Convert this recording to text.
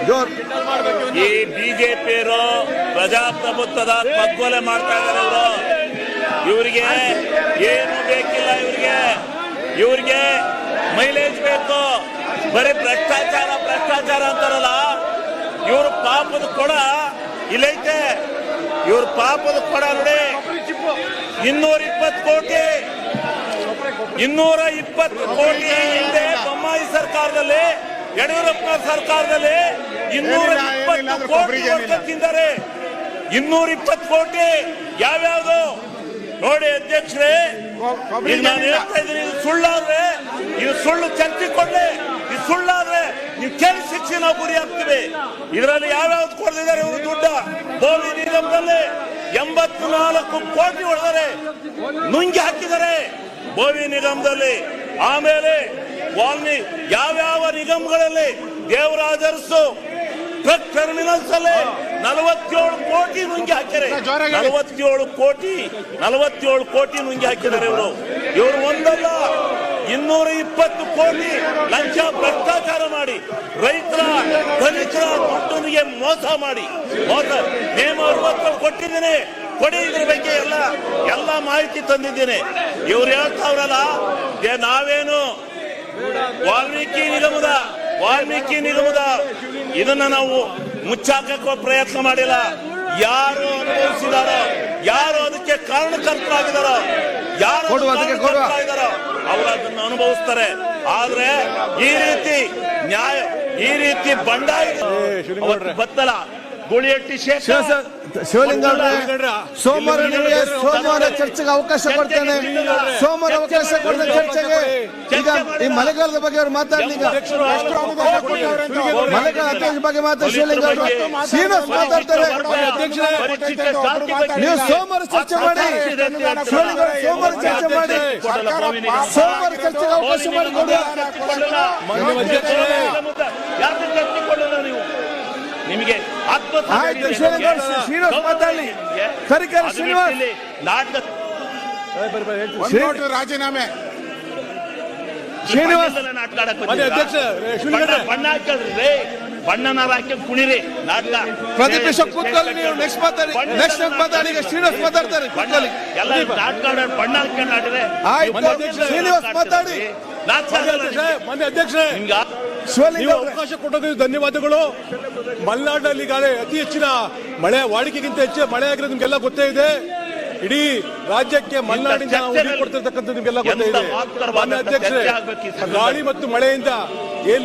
ಈ ಬಿಜೆಪಿಯರು ಪ್ರಜಾಪ್ರಭುತ್ವದ ಪಗ್ಗೊಲೆ ಮಾಡ್ತಾ ಇದ್ದಾರೆ ಇವರು. ಇವರಿಗೆ ಏನು ಬೇಕಿಲ್ಲ ಇವರಿಗೆ. ಇವರಿಗೆ ಮೈಲೇಜ್ ಬೇಕು. ಬರೀ ಭ್ರಷ್ಟಾಚಾರ ಭ್ರಷ್ಟಾಚಾರ ಅಂತಾರಲ್ಲ. ಇವ್ರ ಪಾಪದ ಕೊಡ ಇಲ್ಲೈತೆ. ಇವ್ರ ಪಾಪದ ಕೊಡ ನೋಡಿ. ಇನ್ನೂರ ಇಪ್ಪತ್ತು ಕೋಟಿ. ಇನ್ನೂರ ಇಪ್ಪತ್ತು ಕೋಟಿ ಹಿಂದೆ ಬೊಮ್ಮಾಯಿ ಸರ್ಕಾರದಲ್ಲಿ ಯಡಿಯೂರಪ್ಪ ಸರ್ಕಾರದಲ್ಲಿ ಇನ್ನೂರ ಇಪ್ಪತ್ತು ಕೋಟಿ ಕೊಡ್ತಿದ್ದಾರೆ ಇನ್ನೂರ ಇಪ್ಪತ್ತು ಕೋಟಿ ಯಾವ್ಯಾವ್ದು? ನೋಡಿ ಅಧ್ಯಕ್ಷರೇ ನಾನು ಹೇಳ್ತಾ ಇದ್ದೀನಿ ಇದು ಸುಳ್ಳಾದ್ರೆ ಇದು ಸುಳ್ಳು ಚರ್ಚೆ ಕೊಡ್ಲಿ ಇದು ಸುಳ್ಳಾದ್ರೆ ನೀವು ಕೇಳಿ ಶಿಕ್ಷೆ ನಾವು ಗುರಿ ಹಾಕ್ತೀವಿ. ಇದರಲ್ಲಿ ಯಾವ್ಯಾವ್ದು ಕೊಡ್ತಿದ್ದಾರೆ ಇವರು ದುಡ್ಡ? ಬೋವಿ ನಿಗಮದಲ್ಲಿ ಎಂಬತ್ತು ನಾಲ್ಕು ಕೋಟಿ ಹೊಡೆದರೆ ನುಂಗಿ ಹಾಕಿದ್ದಾರೆ ಬೋವಿ ನಿಗಮದಲ್ಲಿ ಆಮೇಲೆ ವಾಲ್ಮಿ ಯಾವ್ಯಾವ ನಿಗಮಗಳಲ್ಲಿ ದೇವರಾಜರ್ಸು ಟ್ರಕ್ ಟರ್ಮಿನಲ್ಸ್ ಅಲ್ಲಿ ನಲವತ್ತೇಳು ಕೋಟಿ ನುಂಗಿ ಹಾಕಿದ್ದಾರೆ. ನಲವತ್ತೇಳು ಕೋಟಿ ನಲವತ್ತೇಳು ಕೋಟಿ ನುಂಗಿ ಹಾಕಿದ್ದಾರೆ ಇವರು. ಇವರು ಒಂದಲ್ಲ ಇನ್ನೂರ ಇಪ್ಪತ್ತು ಕೋಟಿ ಲಂಚ ಭ್ರಷ್ಟಾಚಾರ ಮಾಡಿ ರೈತರ ಧನಿಕರ ದುಡ್ಡನಿಗೆ ಮೋಸ ಮಾಡಿ ಮೋಸ. ನೇಮ ಅರವತ್ತು ಕೊಟ್ಟಿದ್ದೀನಿ. ಕೊಡಿ ಇದ್ರ ಬಗ್ಗೆ ಎಲ್ಲ ಎಲ್ಲ ಮಾಹಿತಿ ತಂದಿದ್ದೀನಿ. ಇವ್ರು ಹೇಳ್ತಾವ್ರಲ್ಲ ನಾವೇನು ವಾಲ್ಮೀಕಿ ನಿಗಮದ ವಾಲ್ಮೀಕಿ ನಿಗಮದ ಇದನ್ನ ನಾವು ಮುಚ್ಚಾಕಕ್ಕೆ ಪ್ರಯತ್ನ ಮಾಡಿಲ್ಲ. ಯಾರು ಅನುಭವಿಸಿದಾರೋ ಯಾರು ಅದಕ್ಕೆ ಕಾರಣಕರ್ತರಾಗಿದಾರೋ ಯಾರು ಅವರು ಅದನ್ನು ಅನುಭವಿಸ್ತಾರೆ. ಆದ್ರೆ ಈ ರೀತಿ ನ್ಯಾಯ ಈ ರೀತಿ ಬಂಡಾಯ ಬತ್ತಲ. ಗುಳಿಯಟ್ಟಿ ಶೇಖರ್ ಶಿವಲಿಂಗ ಸೋಮವಾರ ನಿಮಗೆ ಸೋಮವಾರ ಚರ್ಚೆಗೆ ಅವಕಾಶ ಕೊಡ್ತೇನೆ. ಸೋಮವಾರ ಅವಕಾಶ ಕೊಡ್ತೇನೆ ಚರ್ಚೆಗೆ. ಈಗ ಈ ಮಳೆಗಾಲದ ಬಗ್ಗೆ ಅವ್ರು ಮಾತಾಡಲಿ ಮಳೆಗಾಲ ಅಧ್ಯಕ್ಷ ಬಗ್ಗೆ ಮಾತಾಡಿ. ಶಿವಲಿಂಗ ಶ್ರೀನಿವಾಸ್ ಮಾತಾಡ್ತಾರೆ. ನೀವು ಸೋಮವಾರ ಚರ್ಚೆ ಮಾಡಿ. ಶಿವಲಿಂಗ ಸೋಮವಾರ ಚರ್ಚೆ ಮಾಡಿ. ಸೋಮವಾರ ಚರ್ಚೆಗೆ ಅವಕಾಶ ಮಾಡಿಕೊಡಿ. ಆಯ್ತು, ಶ್ರೀನಿವಾಸ್ ಮಾತಾಡಿ. ಶ್ರೀನಿವಾಸ್. ಮಾತಾಡಲಿ ಕರಿಕರ ಶ್ರೀನಿವಾಸ್. ರಾಜೀನಾಮೆ. ಶ್ರೀನಿವಾಸ್? ಬಣ್ಣ ಬಣ್ಣ ಹಾಕಲ್ರಿ ಬಣ್ಣನ ಹಾಕಿ ಕುಣಿರಿ ನಾಟಕ. ಪ್ರತಿಪಕ್ಷ ಕೂತ್ಕೊಳ್ಳಿ ನೀವು ನೆಕ್ಸ್ಟ್ ಮಾತಾಡಿ. ನೆಕ್ಸ್ಟ್ ಮಾತಾಡಿ ಈಗ ಶ್ರೀನಿವಾಸ್ ಮಾತಾಡ್ತಾರೆ ಕೂತ್ಕೊಳ್ಳಿ. ಎಲ್ಲ ನಾಟಕ ಬಣ್ಣ ಹಾಕೊಂಡು ಆಡಿದ್ರೆ ಆಯ್ತು, ಶ್ರೀನಿವಾಸ್ ಮಾತಾಡಿ. ನಾಟಕ ಅಧ್ಯಕ್ಷ ಮಾನ್ಯ ನೀವು ಅವಕಾಶ ಕೊಟ್ಟದ್ದು ಧನ್ಯವಾದಗಳು. ಮಲೆನಾಡಿನಲ್ಲಿ ಈಗಾಗಲೇ ಅತಿ ಹೆಚ್ಚಿನ ಮಳೆ ವಾಡಿಕೆಗಿಂತ ಹೆಚ್ಚು ಮಳೆ ಆಗಿರೋದು ನಿಮ್ಗೆಲ್ಲ ಗೊತ್ತೇ ಇದೆ. ಇಡೀ ರಾಜ್ಯಕ್ಕೆ ಮಲೆನಾಡಿಂದ ನಾವು ಉಡಿ ಕೊಡ್ತಿರ್ತಕ್ಕಂಥ ನಿಮ್ಗೆಲ್ಲ ಗೊತ್ತೇ ಇದೆ. ಮಾನ್ಯ ಅಧ್ಯಕ್ಷರೇ. ಗಾಳಿ ಮತ್ತು ಮಳೆಯಿಂದ ಏನ್